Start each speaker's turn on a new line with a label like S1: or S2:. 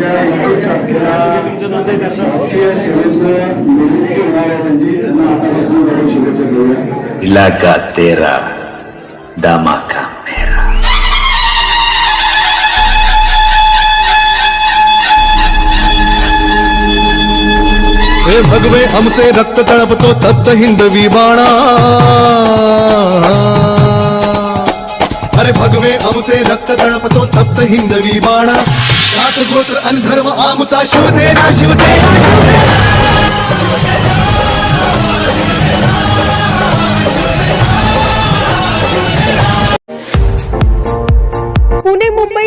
S1: त्यांच्या एकवीस तारखेला शासकीय सेवेतलं निवृत्ती होणाऱ्या म्हणजे त्यांना आतापासून शुभेच्छा घेऊया
S2: तेरा दामाका मेरा
S3: हे भगवे आमचे रक्त तळपतो तप्त हिंदवी बाणा. अरे भगवे आमचे रक्त तळपतो तप्त हिंदवी बाणा. सात गोत्र आणि धर्म आमचा शिवसेना शिवसेना शिवसेना.